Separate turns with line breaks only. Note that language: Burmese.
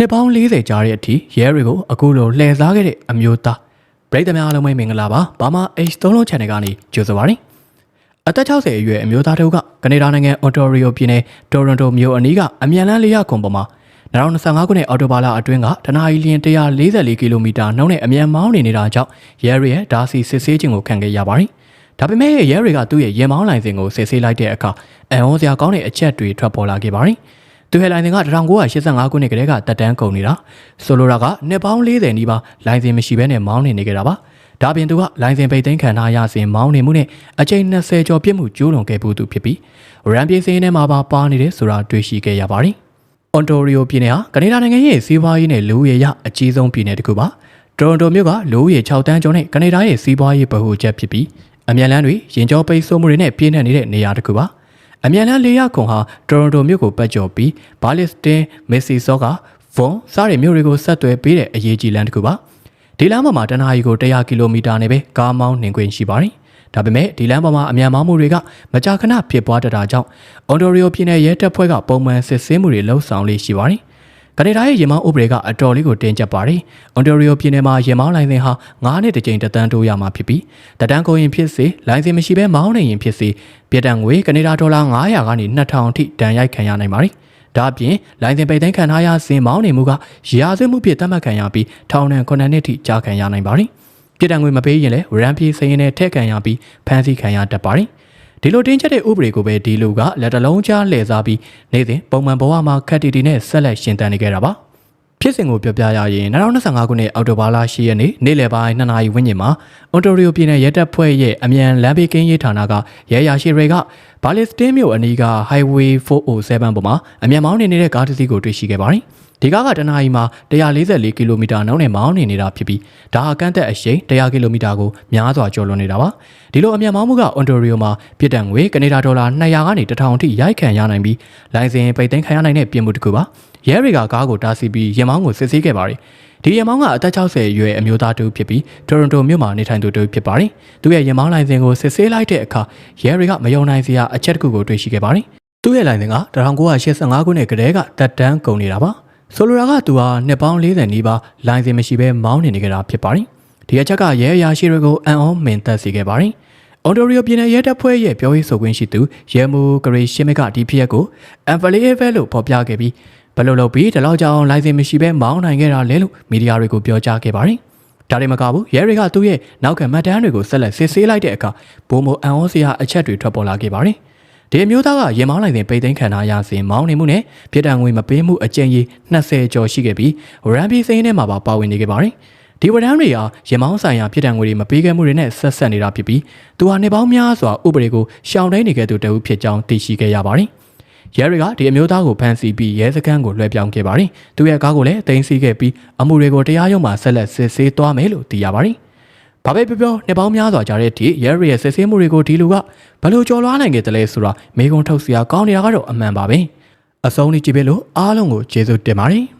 နှစ်ပေါင်း40ကြာတဲ့အထိရဲတွေကိုအခုလိုလှည့်စားခဲ့တဲ့အမျိုးသားပရိသတ်များအားလုံးပဲမင်္ဂလာပါဘာမှ H3 လုံး channel ကနေကြိုဆိုပါရစေအသက်60အရွယ်အမျိုးသားတို့ကကနေဒါနိုင်ငံအွန်တိုရီယိုပြည်နယ်တိုရွန်တိုမြို့အနီးကအမြန်လန်းလေးရခုံပေါ်မှာ2025ခုနှစ်အော်တိုဘာလအတွင်းကတနအီလရင်144ကီလိုမီတာနှုန်းနဲ့အမြန်မောင်းနေနေတာကြောင့်ရဲတွေရဲ့ဓာစီစစ်ဆေးခြင်းကိုခံခဲ့ရပါတယ်ဒါပေမဲ့ရဲတွေကသူ့ရဲ့ရင်မောင်းလိုင်စင်ကိုစစ်ဆေးလိုက်တဲ့အခါအံ့ဩစရာကောင်းတဲ့အချက်တွေထွက်ပေါ်လာခဲ့ပါတယ် သူဟဲလိုင်စင်က1985ခုနှစ်ကတည်းကတက်တန်းကုန်နေတာဆိုလိုတာကနှစ်ပေါင်း40နီးပါးလိုင်စင်မရှိဘဲနဲ့မောင်းနေနေကြတာပါဒါပြင်သူကလိုင်စင်ပိတ်သိမ်းခံထားရစဉ်မောင်းနေမှုနဲ့အချိန်20ကျော်ပြစ်မှုကျူးလွန်ခဲ့ပူသူဖြစ်ပြီးရန်ပြေးစင်းထဲမှာပါပါနေတယ်ဆိုတာတွေ့ရှိခဲ့ရပါတယ်။အွန်တိုရီယိုပြည်နယ်ဟာကနေဒါနိုင်ငံရဲ့စီးပွားရေးနဲ့လူဦးရေရအကြီးဆုံးပြည်နယ်တစ်ခုပါ။တိုရွန်တိုမြို့ကလူဦးရေ6တန်းကျော်နဲ့ကနေဒါရဲ့စီးပွားရေးဗဟိုချက်ဖြစ်ပြီးအမြန်လန်းတွေရင်ကျော်ပိတ်ဆို့မှုတွေနဲ့ပြည့်နှက်နေတဲ့နေရာတစ်ခုပါ။ အမြန်လန်းလေးရခုံဟာတိုရွန်တိုမြို့ကိုပတ်ကျော်ပြီးဘာလစ်စတင်မက်ဆီဆော့ကဗွန်စားတဲ့မြို့တွေကိုဆက်သွယ်ပေးတဲ့အရေးကြီးလမ်းတစ်ခုပါ။ဒီလမ်းပေါ်မှာတနအီကို100ကီလိုမီတာနဲ့ပဲကားမောင်းနှင်ခွင့်ရှိပါတယ်။ဒါပေမဲ့ဒီလမ်းပေါ်မှာအမြန်မောင်းမှုတွေကမကြာခဏဖြစ်ပွားတတ်တာကြောင့်အွန်တိုရီယိုပြည်နယ်ရဲတပ်ဖွဲ့ကပုံမှန်စစ်ဆေးမှုတွေလှုပ်ဆောင်လေးရှိပါတယ်။ ကနေဒါရဲ့ရေမောင်းဥပဒေကအတော်လေးကိုတင်းကျပ်ပါတယ်။အွန်တိုရီယိုပြည်နယ်မှာရေမောင်းလိုင်စင်ဟာ9နှစ်တစ်ကြိမ်တက်တန်းတိုးရမှာဖြစ်ပြီးတက်တန်းကိုရင်ဖြစ်စေလိုင်စင်မရှိဘဲမောင်းနေရင်ဖြစ်စေပြည်တံငွေကနေဒါဒေါ်လာ900ကနေ2000အထိတန်ရိုက်ခံရနိုင်ပါတယ်။ဒါအပြင်လိုင်စင်ပိတ်သိမ်းခံထားရစဉ်မောင်းနေမှုကရာဇဝတ်မှုဖြစ်သတ်မှတ်ခံရပြီးထောင်ဒဏ်9နှစ်ထိကြာခံရနိုင်ပါတယ်။ပြည်တံငွေမပေးရင်လည်းရန်ပြေးစရင်နဲ့ထက်ခံရပြီးဖမ်းဆီးခံရတတ်ပါတယ်။ ဒီလိုတင်းကျပ်တဲ့ဥပဒေကိုပဲဒီလူကလက်တလုံးကြားလှည့်စားပြီးနေ့စဉ်ပုံမှန်ဘဝမှာခက်တီတီနဲ့ဆက်လက်ရှင်သန်နေကြတာပါ။ ဖြစ်စဉ်ကိုပြောပြရရင်2025ခုနှစ်အောက်တိုဘာလ10ရက်နေ့နေ့လယ်ပိုင်း2နာရီဝန်းကျင်မှာအွန်တိုရီယိုပြည်နယ်ရဲတပ်ဖွဲ့ရဲ့အမြန်လမ်းဘေးကင်းရေးဌာနကရဲရရှိတွေကဘာလစ်စတင်းမြို့အနီးက Highway 407ပေါ်မှာအမြန်မောင်းနေနေတဲ့ကားတစ်စီးကိုတွေ့ရှိခဲ့ပါတယ်။ဒီကားကတနအီမှာ144ကီလိုမီတာနှုန်းနဲ့မောင်းနေနေတာဖြစ်ပြီးဒါဟာကန့်သက်အရှိန်100ကီလိုမီတာကိုများစွာကျော်လွန်နေတာပါ။ဒီလိုအမြန်မောင်းမှုကအွန်တိုရီယိုမှာပြည်တံငွေကနေဒါဒေါ်လာ200ကနေ1000အထိရိုက်ခံရနိုင်ပြီးလိုင်စင်ပိတ်သိမ်းခံရနိုင်တဲ့ပြင်မှုတစ်ခုပါ။ ရဲတွေကကားကိုတားဆီးပြီးရင်မောင်းကိုစစ်ဆေးခဲ့ပါတယ်။ဒီရင်မောင်းကအသက်60အရွယ်အမျိုးသားတူဖြစ်ပြီးတိုရွန်တိုမြို့မှာနေထိုင်သူတူဖြစ်ပါတယ်။သူရဲ့ရင်မောင်းလိုင်စင်ကိုစစ်ဆေးလိုက်တဲ့အခါရဲတွေကမယုံနိုင်စရာအချက်တစ်ခုကိုတွေ့ရှိခဲ့ပါတယ်။သူ့ရဲ့လိုင်စင်က1985ခုနှစ်ကတည်းကတက်တန်းကုန်နေတာပါ။ဆိုလိုတာကသူဟာနှစ်ပေါင်း40နီးပါးလိုင်စင်မရှိဘဲမောင်းနေနေကြတာဖြစ်ပါတယ်။ဒီအချက်ကရဲအရာရှိတွေကိုအံ့ဩမင်သက်စေခဲ့ပါတယ်။အော်တိုရီယိုပြည်နယ်ရဲတပ်ဖွဲ့ရဲ့ပြောရေးဆိုခွင့်ရှိသူရဲမူဂရေရှင်းမကဒီဖြစ်ရက်ကိုအန်ဖလီအေဗဲလို့ဖော်ပြခဲ့ပြီး ဘယ်လိုလုပ်ပြီးဒီလောက်ကြောင်လိုင်စင်မရှိဘဲမောင်းနိုင်ခဲ့တာလဲလို့မီဒီယာတွေကိုပြောကြားခဲ့ပါတယ်။ဒါတွေမကဘူးရဲတွေကသူ့ရဲ့နောက်ခံမှတ်တမ်းတွေကိုဆက်လက်စစ်ဆေးလိုက်တဲ့အခါဘိုးမိုအန်ဩစရာအချက်တွေထွက်ပေါ်လာခဲ့ပါတယ်။ဒီအမျိုးသားကရင်မောင်းလိုင်စင်ပိတ်သိမ်းခံထားရစဉ်မောင်းနေမှုနဲ့ပြည်တံငွေမပေးမှုအကျဉ်းကြီး20ကျော်ရှိခဲ့ပြီးရန်ပီစိန်ထဲမှာပါပါဝင်နေခဲ့ပါတယ်။ဒီဝရမ်းတွေဟာရမောင်းဆိုင်ရာပြည်တံငွေတွေမပေးခဲ့မှုတွေနဲ့ဆက်ဆက်နေတာဖြစ်ပြီးသူဟာနှစ်ပေါင်းများစွာဥပဒေကိုရှောင်တိုင်းနေခဲ့သူတဦးဖြစ်ကြောင်းသိရှိခဲ့ရပါတယ်။ ရဲတွေကဒီအမျိုးသားကိုဖမ်းဆီးပြီးရဲစခန်းကိုလွှဲပြောင်းခဲ့ပါတယ်။သူရဲ့ကားကိုလည်းတင်စီခဲ့ပြီးအမှုတွေကိုတရားရုံးမှာဆက်လက်စစ်ဆေးသွားမယ်လို့သိရပါတယ်။ဘာပဲပြောပြောနှစ်ပေါင်းများစွာကြာတဲ့အထိရဲတွေရဲ့စစ်ဆေးမှုတွေကိုဒီလူကဘယ်လိုကြော်လွှားနိုင်ခဲ့တယ်လဲဆိုတာမေးခွန်းထုတ်စရာကောင်းနေတာကတော့အမှန်ပါပဲ။အဆုံးထိကြည့်ပေးလို့အားလုံးကိုကျေးဇူးတင်ပါတယ်။